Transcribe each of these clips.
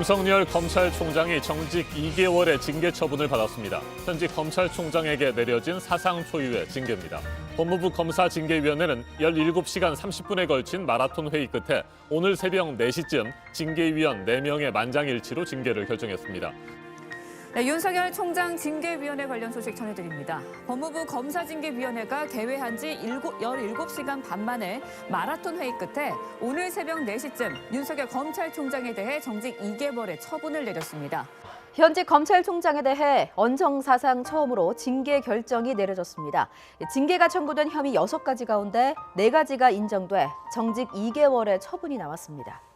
윤석열 검찰총장이 정직 2개월의 징계 처분을 받았습니다. 현직 검찰총장에게 내려진 사상 초유의 징계입니다. 법무부 검사징계위원회는 17시간 30분에 걸친 마라톤 회의 끝에 오늘 새벽 4시쯤 징계위원 4명의 만장일치로 징계를 결정했습니다. 네, 윤석열 총장 징계위원회 관련 소식 전해드립니다. 법무부 검사징계위원회가 개회한 지 17시간 반 만에 마라톤 회의 끝에 오늘 새벽 4시쯤 윤석열 검찰총장에 대해 정직 2개월의 처분을 내렸습니다. 현직 검찰총장에 대해 언정 사상 처음으로 징계 결정이 내려졌습니다. 징계가 청구된 혐의 6가지 가운데 4가지가 인정돼 정직 2개월의 처분이 나왔습니다.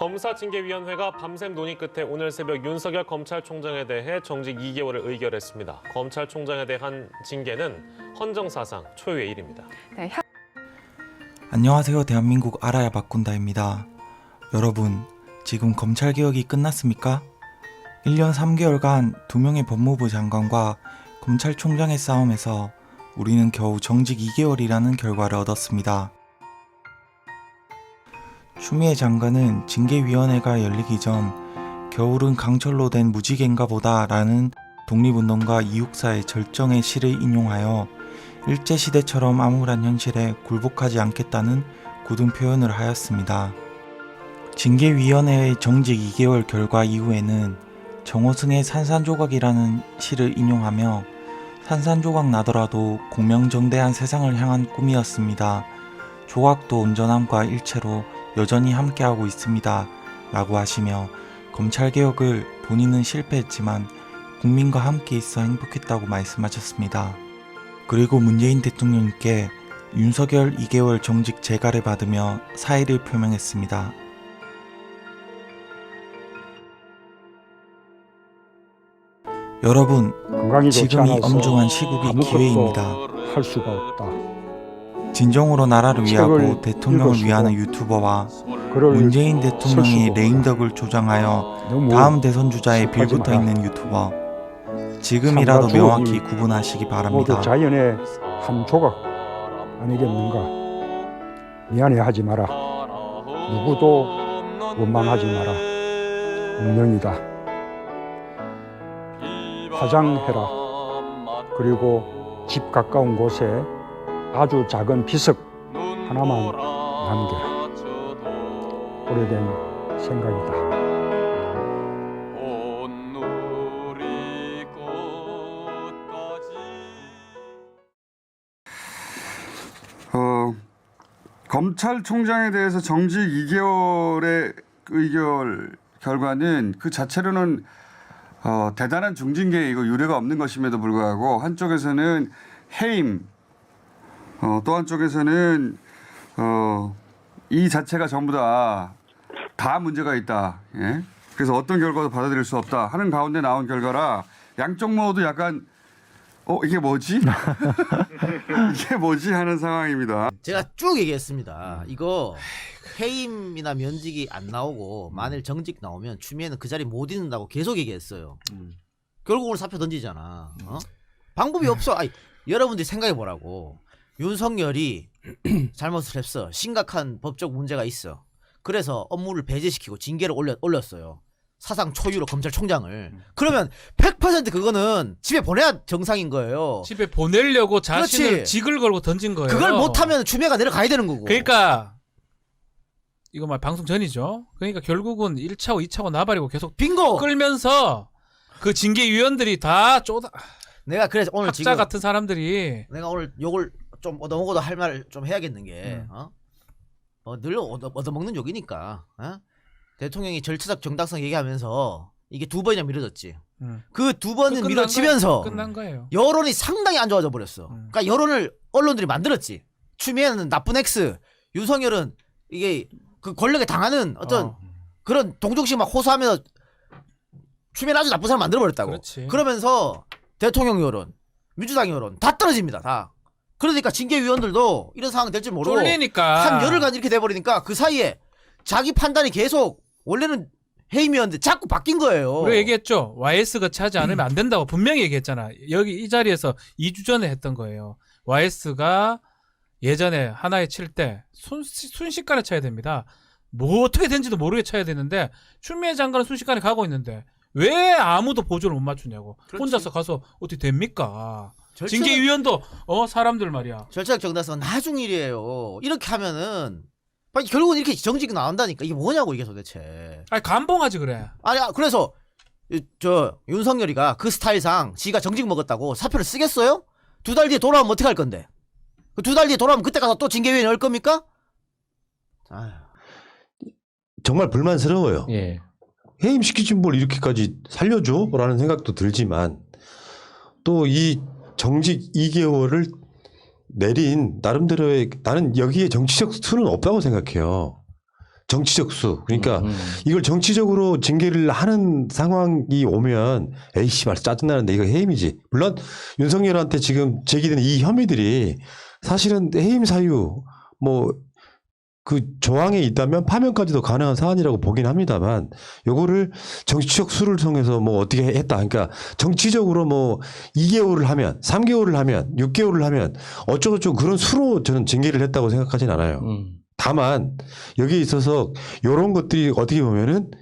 검사징계위원회가 밤샘 논의 끝에 오늘 새벽 윤석열 검찰총장에 대해 정직 2개월을 의결했습니다. 검찰총장에 대한 징계는 헌정사상 초유의 일입니다. 네, 안녕하세요. 대한민국 알아야 바꾼다입니다. 여러분, 지금 검찰개혁이 끝났습니까? 1년 3개월간 두 명의 법무부 장관과 검찰총장의 싸움에서 우리는 겨우 정직 2개월이라는 결과를 얻었습니다. 추미애 장관은 징계위원회가 열리기 전 겨울은 강철로 된 무지개인가 보다라는 독립운동가 이육사의 절정의 시를 인용하여 일제시대처럼 암울한 현실에 굴복하지 않겠다는 굳은 표현을 하였습니다. 징계위원회의 정직 2개월 결과 이후에는 정호승의 산산조각이라는 시를 인용하며 산산조각 나더라도 공명정대한 세상을 향한 꿈이었습니다. 조각도 온전함과 일체로 여전히 함께하고 있습니다. 라고 하시며 검찰개혁을 본인은 실패했지만 국민과 함께 있어 행복했다고 말씀하셨습니다. 그리고 문재인 대통령님께 윤석열 2개월 정직 재가를 받으며 사의를 표명했습니다. 여러분, 지금이 엄중한 시국이 기회입니다. 할 수가 없다. 진정으로 나라를 위하고 대통령을 읽으시고 위하는 유튜버와 문재인 대통령이 레임덕을 조장하여 다음 대선 주자에 습하지 빌붙어. 있는 유튜버 지금이라도 명확히 구분하시기 바랍니다. 자연의 한 조각 아니겠는가? 미안해하지 마라. 누구도 원망하지 마라. 운명이다. 화장해라. 그리고 집 가까운 곳에 아주 작은 비석 하나만 남겨라. 오래된 생각이다. 어, 검찰총장에 대해서 정직 2개월의 의결 결과는 그 자체로는 어, 대단한 중징계이고 유례가 없는 것임에도 불구하고 한쪽에서는 해임, 어, 또 한쪽에서는 어, 이 자체가 전부 다, 다 문제가 있다. 예? 그래서 어떤 결과도 받아들일 수 없다 하는 가운데 나온 결과라 양쪽 모두 약간 어 이게 뭐지? 이게 뭐지 하는 상황입니다. 제가 쭉 얘기했습니다. 이거 해임이나 면직이 안 나오고 만일 정직 나오면 추미애는 그 자리 못 있는다고 계속 얘기했어요. 결국은 사표 던지잖아. 어? 방법이 없어. 아니, 여러분들이 생각해 보라고. 윤석열이 잘못을 했어. 심각한 법적 문제가 있어. 그래서 업무를 배제시키고 징계를 올려, 올렸어요. 사상 초유로 검찰총장을. 그러면 100% 그거는 집에 보내야 정상인 거예요. 집에 보내려고 자신을 그렇지. 직을 걸고 던진 거예요. 그걸 못하면 추미애가 내려가야 되는 거고. 그러니까 이거 말 방송 전이죠. 그러니까 결국은 1차고 2차고 나발이고 계속 빙고. 끌면서 그 징계위원들이 다 쪼다 내가 그래서 오늘 학자 지금 같은 사람들이 내가 오늘 욕을 좀 얻어먹어도 할말좀 해야겠는 게 음. 어? 어, 늘 얻어, 얻어먹는 욕이니까 어? 대통령이 절차적 정당성 얘기하면서 이게 두 번이나 미뤄졌지 음. 그 두 번은 끝난 미뤄지면서 거예요. 끝난 거예요. 여론이 상당히 안 좋아져 버렸어 음. 그러니까 여론을 언론들이 만들었지 추미애는 나쁜 X 윤석열은 이게 그 권력에 당하는 어떤 어, 그런 동정심 막 호소하면서 추미애는 아주 나쁜 사람 만들어 버렸다고 그렇지. 그러면서 대통령 여론, 민주당 여론 다 떨어집니다. 다. 그러니까 징계위원들도 이런 상황 될줄 모르고 쫄리니까 한 열흘간 이렇게 돼버리니까 그 사이에 자기 판단이 계속 원래는 해임이었는데 자꾸 바뀐 거예요. 우리가 얘기했죠. YS 거치하지 않으면 안 된다고 분명히 얘기했잖아. 여기 이 자리에서 2주 전에 했던 거예요. YS가 예전에 하나에 칠 때 순식간에 쳐야 됩니다. 뭐 어떻게 된지도 모르게 쳐야 되는데 추미애 장관은 순식간에 가고 있는데 왜 아무도 보조를 못 맞추냐고 그렇지. 혼자서 가서 어떻게 됩니까? 징계위원도 어 사람들 말이야. 절차적 정당성은 나중 일이에요. 이렇게 하면은 아니, 결국은 이렇게 정직 나온다니까 이게 뭐냐고 이게 도대체. 아니 감봉하지 그래. 아니 아, 그래서 이, 저 윤석열이가 그 스타일상 지가 정직 먹었다고 사표를 쓰겠어요? 두 달 뒤에 돌아오면 어떻게 할 건데? 그두달 뒤에 돌아오면 그때 가서 또 징계위원회 열 겁니까? 아휴. 정말 불만스러워요. 예. 해임시키지 뭘 이렇게까지 살려줘? 라는 생각도 들지만 또 이 정직 2개월을 내린 나름대로의 나는 여기에 정치적 수는 없다고 생각해요. 정치적 수. 그러니까 음, 음. 이걸 정치적으로 징계를 하는 상황이 오면 에이씨 말 짜증나는데 이거 해임이지. 물론 윤석열한테 지금 제기된 이 혐의들이 사실은 해임 사유 뭐 그 조항에 있다면 파면까지도 가능한 사안이라고 보긴 합니다만 요거를 정치적 수를 통해서 뭐 어떻게 했다. 그러니까 정치적으로 뭐 2개월을 하면 3개월을 하면 6개월을 하면 어쩌고저쩌고 그런 수로 저는 징계를 했다고 생각하진 않아요. 음. 다만 여기에 있어서 이런 것들이 어떻게 보면은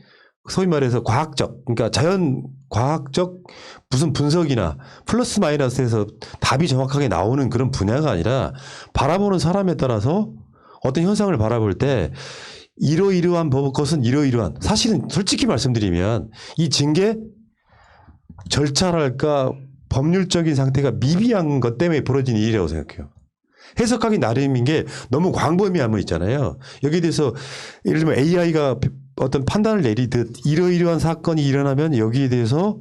소위 말해서 과학적 그러니까 자연 과학적 무슨 분석이나 플러스 마이너스에서 답이 정확하게 나오는 그런 분야가 아니라 바라보는 사람에 따라서 어떤 현상을 바라볼 때 이러이러한 법 것은 이러이러한 사실은 솔직히 말씀드리면 이 징계 절차랄까 법률적인 상태가 미비한 것 때문에 벌어진 일이라고 생각해요. 해석하기 나름인 게 너무 광범위함은 있잖아요. 여기에 대해서 예를 들면 AI가 어떤 판단을 내리듯 이러이러한 사건이 일어나면 여기에 대해서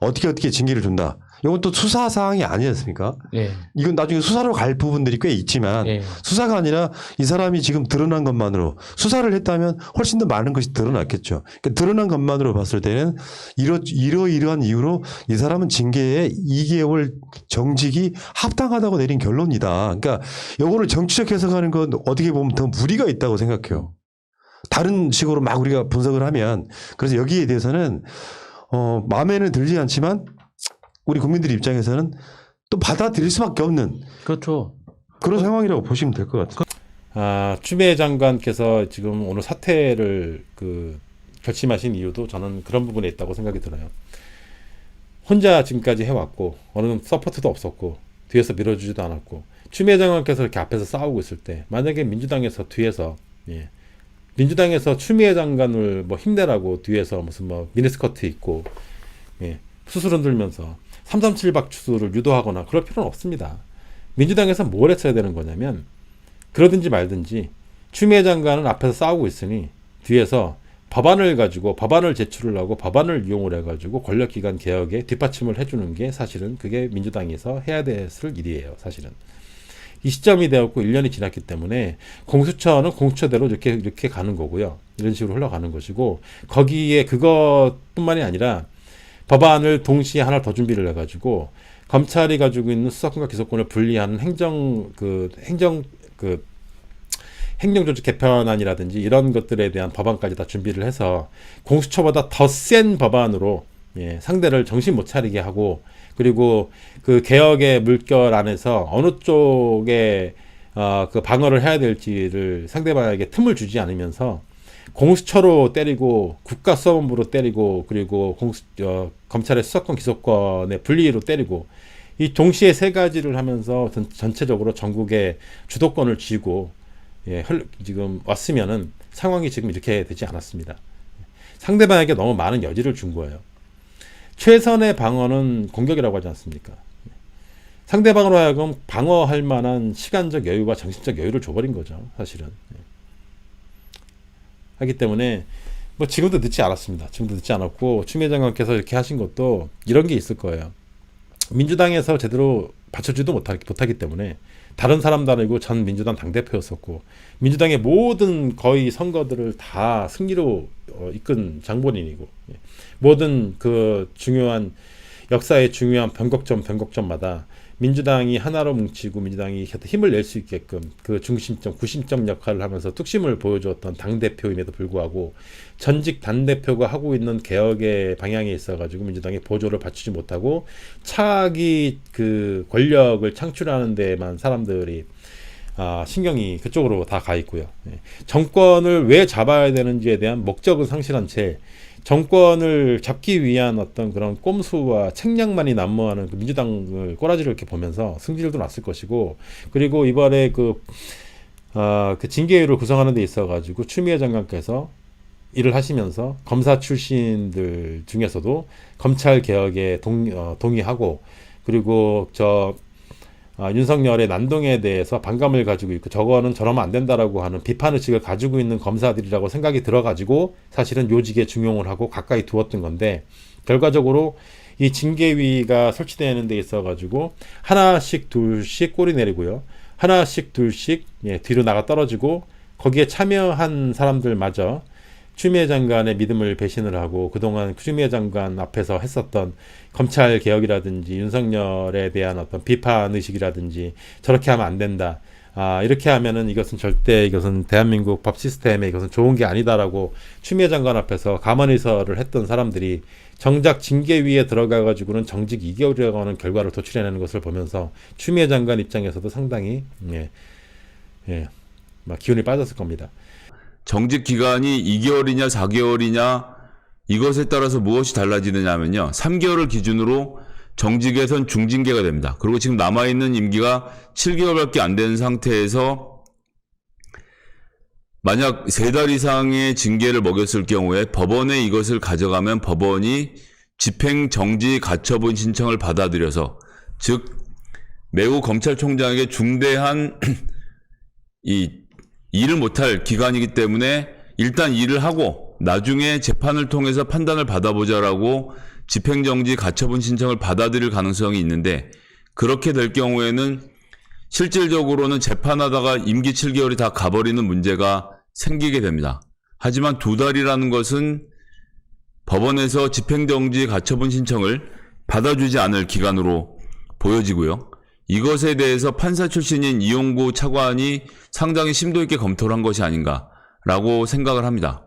어떻게 어떻게 징계를 준다. 이건 또 수사 사항이 아니지 않습니까? 예. 이건 나중에 수사로 갈 부분들이 꽤 있지만 예. 수사가 아니라 이 사람이 지금 드러난 것만으로 수사를 했다면 훨씬 더 많은 것이 드러났겠죠. 그러니까 드러난 것만으로 봤을 때는 이러, 이러이러한 이유로 이 사람은 징계에 2개월 정직이 합당하다고 내린 결론이다. 그러니까 요거를 정치적 해석하는 건 어떻게 보면 더 무리가 있다고 생각해요. 다른 식으로 막 우리가 분석을 하면 그래서 여기에 대해서는 어, 마음에는 들지 않지만 우리 국민들 입장에서는 또 받아들일 수밖에 없는 그렇죠. 그런 상황이라고 보시면 될 것 같아요. 아, 추미애 장관께서 지금 오늘 사퇴를 그 결심하신 이유도 저는 그런 부분에 있다고 생각이 들어요. 혼자 지금까지 해왔고 어느 서포트도 없었고 뒤에서 밀어주지도 않았고 추미애 장관께서 이렇게 앞에서 싸우고 있을 때 만약에 민주당에서 뒤에서 예, 민주당에서 추미애 장관을 뭐 힘내라고 뒤에서 무슨 뭐 미니스커트 입고 예, 수술 흔들면서 337박 추수를 유도하거나 그럴 필요는 없습니다. 민주당에서 뭘 했어야 되는 거냐면 그러든지 말든지 추미애 장관은 앞에서 싸우고 있으니 뒤에서 법안을 가지고 법안을 제출을 하고 법안을 이용을 해가지고 권력기관 개혁에 뒷받침을 해주는 게 사실은 그게 민주당에서 해야 됐을 일이에요. 사실은 이 시점이 되었고 1년이 지났기 때문에 공수처는 공수처대로 이렇게 이렇게 가는 거고요. 이런 식으로 흘러가는 것이고 거기에 그것뿐만이 아니라 법안을 동시에 하나 더 준비를 해가지고 검찰이 가지고 있는 수사권과 기소권을 분리하는 행정 그 행정 그 행정조직 개편안이라든지 이런 것들에 대한 법안까지 다 준비를 해서 공수처보다 더 센 법안으로 예, 상대를 정신 못 차리게 하고 그리고 그 개혁의 물결 안에서 어느 쪽에 어, 그 방어를 해야 될지를 상대방에게 틈을 주지 않으면서 공수처로 때리고 국가수사본부로 때리고 그리고 공수 어, 검찰의 수사권 기소권의 분리로 때리고 이 동시에 세 가지를 하면서 전, 전체적으로 전국의 주도권을 쥐고 예, 흘- 지금 왔으면은 상황이 지금 이렇게 되지 않았습니다. 상대방에게 너무 많은 여지를 준 거예요. 최선의 방어는 공격이라고 하지 않습니까? 상대방으로 하여금 방어할 만한 시간적 여유와 정신적 여유를 줘버린 거죠, 사실은. 예. 하기 때문에 뭐 지금도 늦지 않았습니다. 지금도 늦지 않았고 추미애 장관께서 이렇게 하신 것도 이런 게 있을 거예요. 민주당에서 제대로 받쳐주지도 못하, 못하기 때문에 다른 사람도 아니고 전 민주당 당대표였었고 민주당의 모든 거의 선거들을 다 승리로 어, 이끈 장본인이고 예. 모든 그 중요한 역사의 중요한 변곡점 변곡점마다 민주당이 하나로 뭉치고 민주당이 힘을 낼 수 있게끔 그 중심점 구심점 역할을 하면서 뚝심을 보여주었던 당 대표임에도 불구하고 전직 당 대표가 하고 있는 개혁의 방향에 있어가지고 민주당이 보조를 받치지 못하고 차기 그 권력을 창출하는 데만 사람들이 아, 신경이 그쪽으로 다 가 있고요. 예. 정권을 왜 잡아야 되는지에 대한 목적은 상실한 채 정권을 잡기 위한 어떤 그런 꼼수와 책략만이 난무하는 그 민주당을 꼬라지를 이렇게 보면서 승질도 났을 것이고 그리고 이번에 그, 아, 그 징계위를 구성하는 데 있어 가지고 추미애 장관께서 일을 하시면서 검사 출신들 중에서도 검찰 개혁에 동, 어, 동의하고 그리고 저 아, 윤석열의 난동에 대해서 반감을 가지고 있고 저거는 저러면 안 된다라고 하는 비판 의식을 가지고 있는 검사들이라고 생각이 들어가지고 사실은 요직에 중용을 하고 가까이 두었던 건데 결과적으로 이 징계위가 설치되는 데 있어 가지고 하나씩 둘씩 꼬리 내리고요. 하나씩 둘씩 예, 뒤로 나가 떨어지고 거기에 참여한 사람들마저 추미애 장관의 믿음을 배신을 하고 그동안 추미애 장관 앞에서 했었던 검찰 개혁이라든지 윤석열에 대한 어떤 비판 의식이라든지 저렇게 하면 안 된다. 아, 이렇게 하면은 이것은 절대 이것은 대한민국 법 시스템에 이것은 좋은 게 아니다라고 추미애 장관 앞에서 감언의설을 했던 사람들이 정작 징계 위에 들어가 가지고는 정직 2개월이라고 하는 결과를 도출해내는 것을 보면서 추미애 장관 입장에서도 상당히 예, 예, 막 기운이 빠졌을 겁니다. 정직 기간이 2개월이냐 4개월이냐 이것에 따라서 무엇이 달라지느냐면요. 3개월을 기준으로 정직에선 중징계가 됩니다. 그리고 지금 남아있는 임기가 7개월밖에 안 되는 상태에서 만약 3달 이상의 징계를 먹였을 경우에 법원에 이것을 가져가면 법원이 집행 정지 가처분 신청을 받아들여서 즉 매우 검찰총장에게 중대한 이 일을 못할 기간이기 때문에 일단 일을 하고 나중에 재판을 통해서 판단을 받아보자라고 집행정지 가처분 신청을 받아들일 가능성이 있는데 그렇게 될 경우에는 실질적으로는 재판하다가 임기 7개월이 다 가버리는 문제가 생기게 됩니다. 하지만 두 달이라는 것은 법원에서 집행정지 가처분 신청을 받아주지 않을 기간으로 보여지고요. 이것에 대해서 판사 출신인 이용구 차관이 상당히 심도 있게 검토를 한 것이 아닌가라고 생각을 합니다.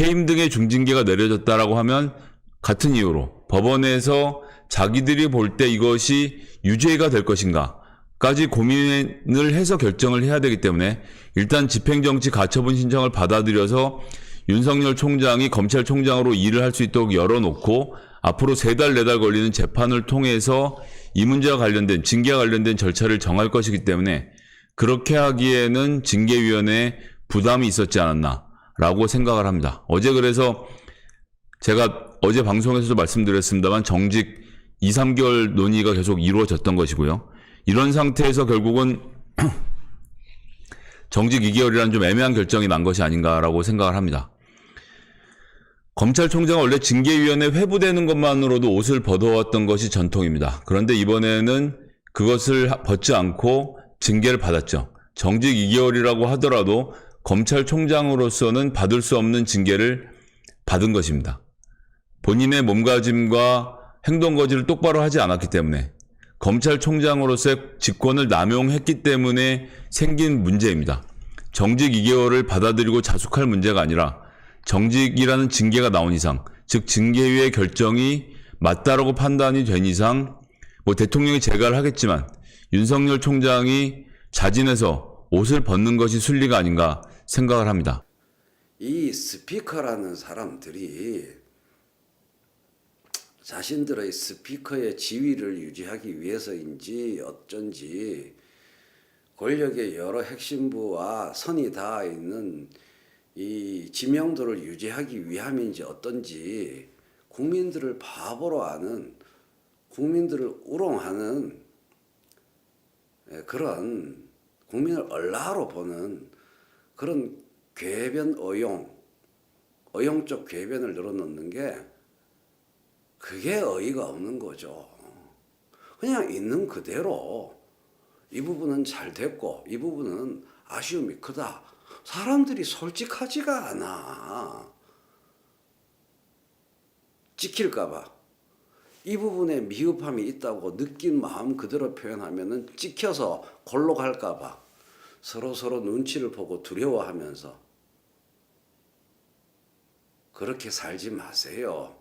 해임 등의 중징계가 내려졌다라고 하면 같은 이유로 법원에서 자기들이 볼 때 이것이 유죄가 될 것인가 까지 고민을 해서 결정을 해야 되기 때문에 일단 집행정지 가처분 신청을 받아들여서 윤석열 총장이 검찰총장으로 일을 할 수 있도록 열어놓고 앞으로 세 달, 네 달 걸리는 재판을 통해서 이 문제와 관련된 징계와 관련된 절차를 정할 것이기 때문에 그렇게 하기에는 징계위원회에 부담이 있었지 않았나라고 생각을 합니다. 어제 그래서 제가 어제 방송에서도 말씀드렸습니다만 정직 2, 3개월 논의가 계속 이루어졌던 것이고요. 이런 상태에서 결국은 정직 2개월이라는 좀 애매한 결정이 난 것이 아닌가라고 생각을 합니다. 검찰총장은 원래 징계위원회 회부되는 것만으로도 옷을 벗어왔던 것이 전통입니다. 그런데 이번에는 그것을 벗지 않고 징계를 받았죠. 정직 2개월이라고 하더라도 검찰총장으로서는 받을 수 없는 징계를 받은 것입니다. 본인의 몸가짐과 행동거지를 똑바로 하지 않았기 때문에 검찰총장으로서의 직권을 남용했기 때문에 생긴 문제입니다. 정직 2개월을 받아들이고 자숙할 문제가 아니라 정직이라는 징계가 나온 이상, 즉 징계위의 결정이 맞다라고 판단이 된 이상, 뭐 대통령이 재가를 하겠지만 윤석열 총장이 자진해서 옷을 벗는 것이 순리가 아닌가 생각을 합니다. 이 스피커라는 사람들이 자신들의 스피커의 지위를 유지하기 위해서인지 어쩐지 권력의 여러 핵심부와 선이 닿아 있는 이 지명도를 유지하기 위함인지 어떤지 국민들을 바보로 하는 국민들을 우롱하는 예, 그런 국민을 얼라로 보는 그런 궤변 어용, 어용적 궤변을 늘어놓는 게 그게 어이가 없는 거죠. 그냥 있는 그대로 이 부분은 잘 됐고 이 부분은 아쉬움이 크다. 사람들이 솔직하지가 않아. 찍힐까봐. 이 부분에 미흡함이 있다고 느낀 마음 그대로 표현하면은 찍혀서 골로 갈까봐 서로 서로 눈치를 보고 두려워하면서 그렇게 살지 마세요.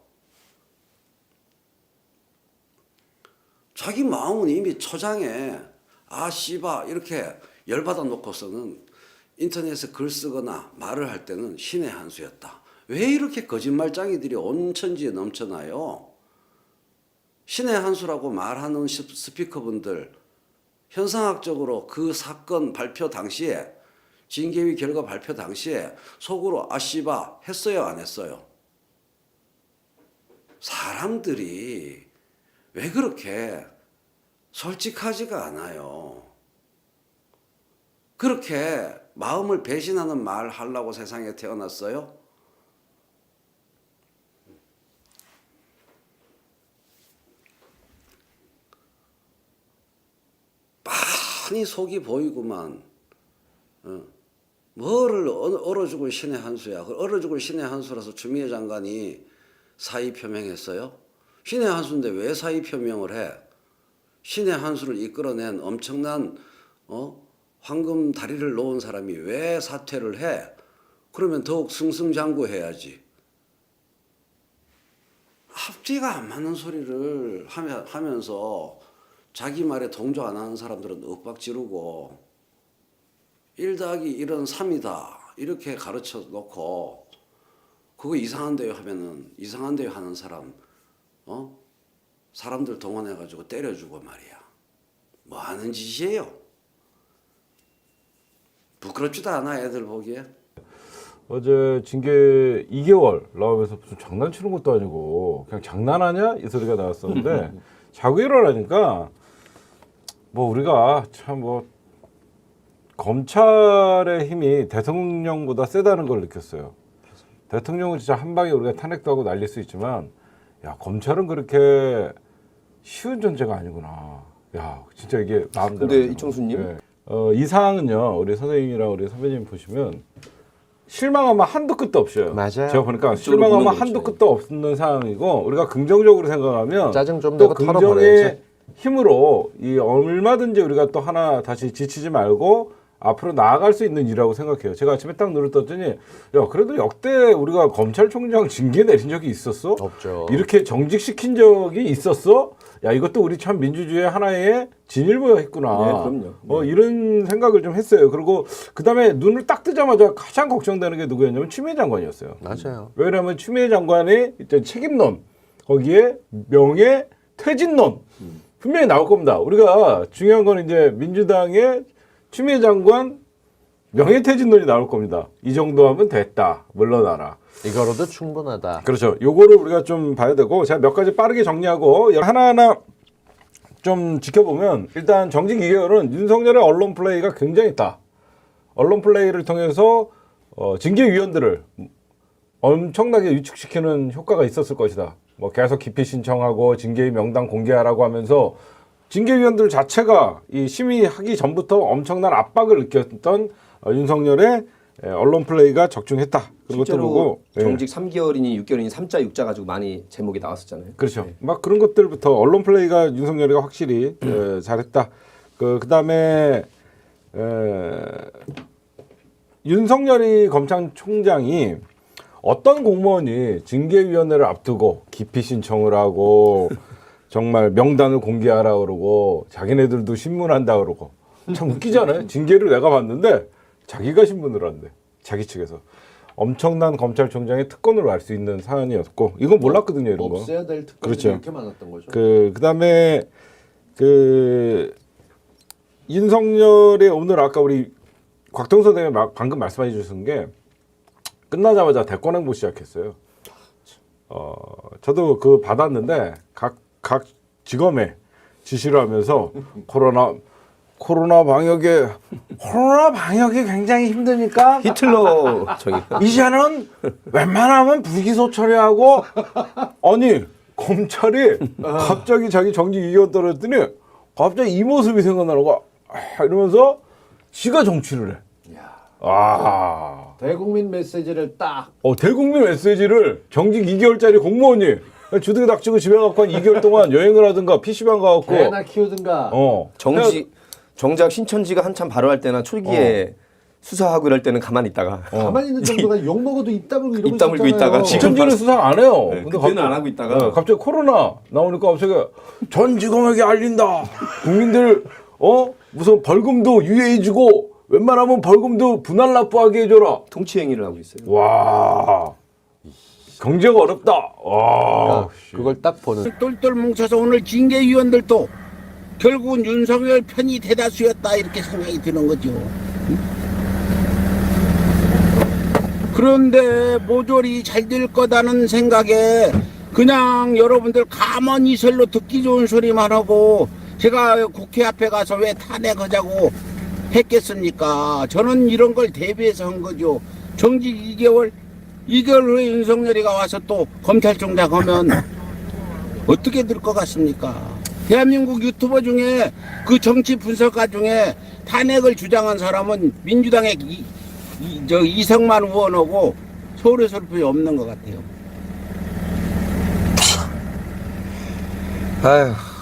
자기 마음은 이미 초장에 아 씨바 이렇게 열받아 놓고서는 인터넷에 글 쓰거나 말을 할 때는 신의 한 수였다. 왜 이렇게 거짓말장이들이 온 천지에 넘쳐나요? 신의 한 수라고 말하는 시- 스피커분들 현상학적으로 그 사건 발표 당시에 징계위 결과 발표 당시에 속으로 아씨바 했어요 안 했어요? 사람들이 왜 그렇게 솔직하지가 않아요. 그렇게 마음을 배신하는 말 하려고 세상에 태어났어요? 빤히 속이 보이구만. 어. 뭐를 얼어- 죽을 신의 한 수야. 그 얼어 죽을 신의 한 수라서 추미애 장관이 사의 표명했어요. 신의 한 수인데 왜 사의 표명을 해? 신의 한 수를 이끌어낸 엄청난 어? 황금 다리를 놓은 사람이 왜 사퇴를 해? 그러면 더욱 승승장구해야지. 앞뒤가 안 맞는 소리를 하면서 자기 말에 동조 안 하는 사람들은 윽박 지르고 1 더하기 1은 3이다 이렇게 가르쳐 놓고 그거 이상한데요 하면은 이상한데요 하는 사람 어 사람들 동원해 가지고 때려주고 말이야 뭐 하는 짓이에요 부끄럽지도 않아 애들 보기에 어제 징계 2개월 나오면서 무슨 장난치는 것도 아니고 그냥 장난하냐 이 소리가 나왔었는데 자고 일어나니까 뭐 우리가 참 뭐 검찰의 힘이 대통령보다 세다는 걸 느꼈어요. 대통령은 진짜 한 방에 우리가 탄핵도 하고 날릴 수 있지만 야 검찰은 그렇게 쉬운 존재가 아니구나. 야 진짜 이게 마음대로. 근데 이청수님? 거. 예. 어, 이 사항은요 우리 선생님이랑 우리 선배님 보시면 실망하면 한도 끝도 없어요. 맞아요. 제가 보니까 실망하면 한도 거죠. 끝도 없는 상황이고 우리가 긍정적으로 생각하면 짜증 좀또 내고 긍정의. 힘으로 이 얼마든지 우리가 또 하나 다시 지치지 말고 앞으로 나아갈 수 있는 일이라고 생각해요. 제가 아침에 딱 눈을 떴더니 야 그래도 역대 우리가 검찰총장 징계 내린 적이 있었어? 없죠. 이렇게 정직시킨 적이 있었어? 야 이것도 우리 참 민주주의의 하나의 진일보였구나. 네, 그럼요. 어, 이런 생각을 좀 했어요. 그리고 그 다음에 눈을 딱 뜨자마자 가장 걱정되는 게 누구였냐면 추미애 장관이었어요. 맞아요. 왜냐하면 추미애 장관의 일단 책임론 거기에 명예 퇴진론 분명히 나올 겁니다. 우리가 중요한 건 이제 민주당의 추미애 장관 명예 퇴진론이 나올 겁니다. 이 정도 하면 됐다. 물러나라. 이거로도 충분하다. 그렇죠. 요거를 우리가 좀 봐야 되고 제가 몇 가지 빠르게 정리하고 하나하나 좀 지켜보면 일단 정직 2개월은 윤석열의 언론 플레이가 굉장히 있다. 언론 플레이를 통해서 어, 징계위원들을 엄청나게 유축시키는 효과가 있었을 것이다. 뭐 계속 기피 신청하고 징계위 명단 공개하라고 하면서 징계위원들 자체가 이 심의하기 전부터 엄청난 압박을 느꼈던 어, 윤석열의 에, 언론 플레이가 적중했다. 그런 것도 보고 예. 정직 3개월이니 6개월이니 3자 6자 가지고 많이 제목이 나왔었잖아요. 그렇죠. 막 그런 것들부터 언론 플레이가 윤석열이가 확실히 에, 잘했다. 그 그다음에 에, 윤석열이 검찰총장이 어떤 공무원이 징계위원회를 앞두고 기피 신청을 하고 정말 명단을 공개하라 그러고 자기네들도 신문한다 그러고 참 웃기잖아요. 징계를 내가 봤는데 자기가 신문을 한대. 자기 측에서 엄청난 검찰총장의 특권으로 알 수 있는 사안이었고 이건 몰랐거든요 이런 거. 없애야 될 특권이 그렇죠. 이렇게 많았던 거죠. 그 그다음에 그 윤석열의 오늘 아까 우리 곽동 선생님 막 방금 말씀해 주신 게 끝나자마자 대권 행보 시작했어요. 어 저도 그 받았는데 각각 지검에 지시를 하면서 코로나 코로나 방역에 코로나 방역이 굉장히 힘드니까 히틀러 저기 이제는 웬만하면 불기소 처리하고 아니 검찰이 갑자기 자기 정직 2개월 떨어졌더니 갑자기 이 모습이 생각나고 아, 이러면서 지가 정치를 해. 아, 대국민 메시지를 딱. 어, 대국민 메시지를 정직 2개월짜리 공무원이 주둥이 닥치고 집에 가고 한 2개월 동안 여행을 하든가 PC방 가갖고 개나 키우든가. 어. 정지 정작 신천지가 한참 발효할 때나 초기에 수사하고 이럴 때는 가만히 있다가 가만히 있는 정도가 욕 먹어도 입 다물고 이러고 입 다물고 있다가 지금 신천지는 수사 안 해요. 네, 근데 그때는 안 하고 있다가 네, 갑자기 코로나 나오니까 갑자기 전 직원에게 알린다. 국민들 어 무슨 벌금도 유예해주고 웬만하면 벌금도 분할 납부하게 해줘라. 통치 행위를 하고 있어요. 와 경제가 어렵다. 와 그걸 딱 보는 똘똘 뭉쳐서 오늘 징계위원들도 결국은 윤석열 편이 대다수였다 이렇게 생각이 드는 거죠. 그런데 모조리 잘 될 거다는 생각에 그냥 여러분들 가만히 있을로 듣기 좋은 소리만 하고 제가 국회 앞에 가서 왜 탄핵하자고 했겠습니까? 저는 이런 걸 대비해서 한 거죠. 정직 2개월, 2개월 후에 윤석열이가 와서 또 검찰총장 하면 어떻게 될 것 같습니까? 대한민국 유튜버 중에 그 정치 분석가 중에 탄핵을 주장한 사람은 민주당의 이, 이, 저 이성만 의원하고 서울의 솔플이 없는 것 같아요. 아휴